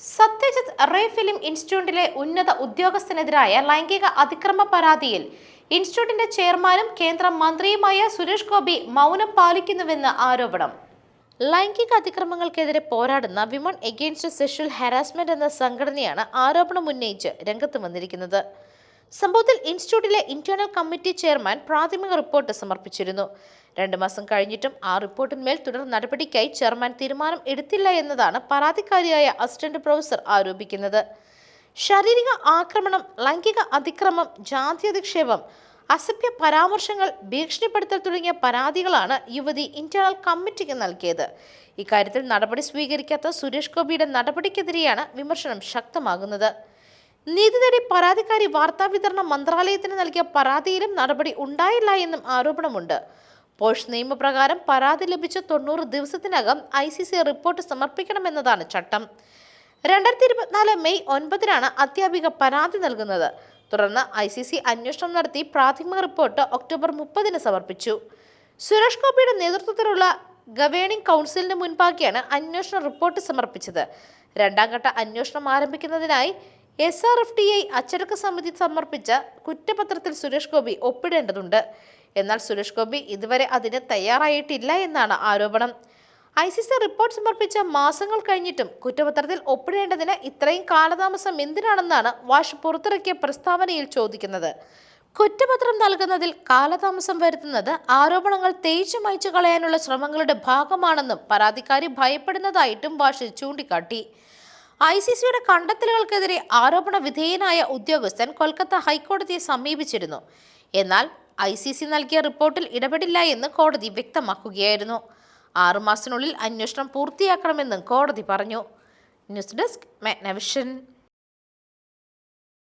Satyajit Ray film ഇൻസ്റ്റിറ്റ്യൂട്ടിലെ ഉന്നത ഉദ്യോഗസ്ഥനെതിരായ ലൈംഗിക അതിക്രമ പരാതിയിൽ ഇൻസ്റ്റിറ്റ്യൂട്ടിന്റെ ചെയർമാനും കേന്ദ്ര മന്ത്രിയുമായ സുരേഷ് ഗോപി മൗനം പാലിക്കുന്നുവെന്ന് ആരോപണം. ലൈംഗിക അതിക്രമങ്ങൾക്കെതിരെ പോരാടുന്ന വിമൺ എഗെയിൻസ്റ്റ് സെക്ഷൽ ഹാരാസ്മെന്റ് എന്ന സംഘടനയാണ് ആരോപണം ഉന്നയിച്ച് രംഗത്ത് വന്നിരിക്കുന്നത്. സംഭവത്തിൽ ഇൻസ്റ്റിറ്റ്യൂട്ടിലെ ഇന്റേണൽ കമ്മിറ്റി ചെയർമാൻ പ്രാഥമിക റിപ്പോർട്ട് സമർപ്പിച്ചിരുന്നു. രണ്ട് മാസം കഴിഞ്ഞിട്ടും ആ റിപ്പോർട്ടിന്മേൽ തുടർ നടപടിക്കായി ചെയർമാൻ തീരുമാനം എടുത്തില്ല എന്നതാണ് പരാതിക്കാരിയായ അസിസ്റ്റന്റ് പ്രൊഫസർ ആരോപിക്കുന്നത്. ശാരീരിക ആക്രമണം ലൈംഗിക അതിക്രമം ജാതി അധിക്ഷേപം അസഭ്യ പരാമർശങ്ങൾ ഭീഷണിപ്പെടുത്തൽ തുടങ്ങിയ പരാതികളാണ് യുവതി ഇന്റേണൽ കമ്മിറ്റിക്ക് നൽകിയത്. ഇക്കാര്യത്തിൽ നടപടി സ്വീകരിക്കാത്ത സുരേഷ് ഗോപിയുടെ നടപടിക്കെതിരെയാണ് വിമർശനം ശക്തമാകുന്നത്. നീതി തേടി പരാതിക്കാരി വാർത്താവിതരണ മന്ത്രാലയത്തിന് നൽകിയ പരാതിയിലും നടപടി ഉണ്ടായില്ല എന്നും ആരോപണമുണ്ട്. പോഷ് നിയമപ്രകാരം പരാതി ലഭിച്ച തൊണ്ണൂറ് ദിവസത്തിനകം ഐ സി സി റിപ്പോർട്ട് സമർപ്പിക്കണമെന്നതാണ് ചട്ടം. രണ്ടായിരത്തി ഇരുപത്തിനാല് മെയ് ഒൻപതിനാണ് അധ്യാപിക പരാതി നൽകുന്നത്. തുടർന്ന് ഐ സി സി അന്വേഷണം നടത്തി പ്രാഥമിക റിപ്പോർട്ട് ഒക്ടോബർ മുപ്പതിന് സമർപ്പിച്ചു. സുരേഷ് ഗോപിയുടെ നേതൃത്വത്തിലുള്ള ഗവേണിംഗ് കൗൺസിലിന് മുൻപാകെയാണ് അന്വേഷണ റിപ്പോർട്ട് സമർപ്പിച്ചത്. രണ്ടാം ഘട്ട അന്വേഷണം ആരംഭിക്കുന്നതിനായി S R F T I അച്ചടക്ക സമിതി സമർപ്പിച്ച കുറ്റപത്രത്തിൽ സുരേഷ് ഗോപി ഒപ്പിടേണ്ടതുണ്ട്. എന്നാൽ സുരേഷ് ഗോപി ഇതുവരെ അതിന് തയ്യാറായിട്ടില്ല എന്നാണ് ആരോപണം. ഐ സി സി റിപ്പോർട്ട് സമർപ്പിച്ച മാസങ്ങൾ കഴിഞ്ഞിട്ടും കുറ്റപത്രത്തിൽ ഒപ്പിടേണ്ടതിന് ഇത്രയും കാലതാമസം എന്തിനാണെന്നാണ് വാഷ് പുറത്തിറക്കിയ പ്രസ്താവനയിൽ ചോദിക്കുന്നത്. കുറ്റപത്രം നൽകുന്നതിൽ കാലതാമസം വരുത്തുന്നത് ആരോപണങ്ങൾ തേച്ചു മായ്ച്ചു കളയാനുള്ള ശ്രമങ്ങളുടെ ഭാഗമാണെന്നും പരാതിക്കാരി ഭയപ്പെടുന്നതായിട്ടും വാഷ് ചൂണ്ടിക്കാട്ടി. ഐ സി സിയുടെ കണ്ടെത്തലുകൾക്കെതിരെ ആരോപണ വിധേയനായ ഉദ്യോഗസ്ഥൻ കൊൽക്കത്ത ഹൈക്കോടതിയെ സമീപിച്ചിരുന്നു. എന്നാൽ ഐ സി സി നൽകിയ റിപ്പോർട്ടിൽ ഇടപെടില്ല എന്ന് കോടതി വ്യക്തമാക്കുകയായിരുന്നു. ആറുമാസത്തിനുള്ളിൽ അന്വേഷണം പൂർത്തിയാക്കണമെന്നും കോടതി പറഞ്ഞു. News desk Magna Vision.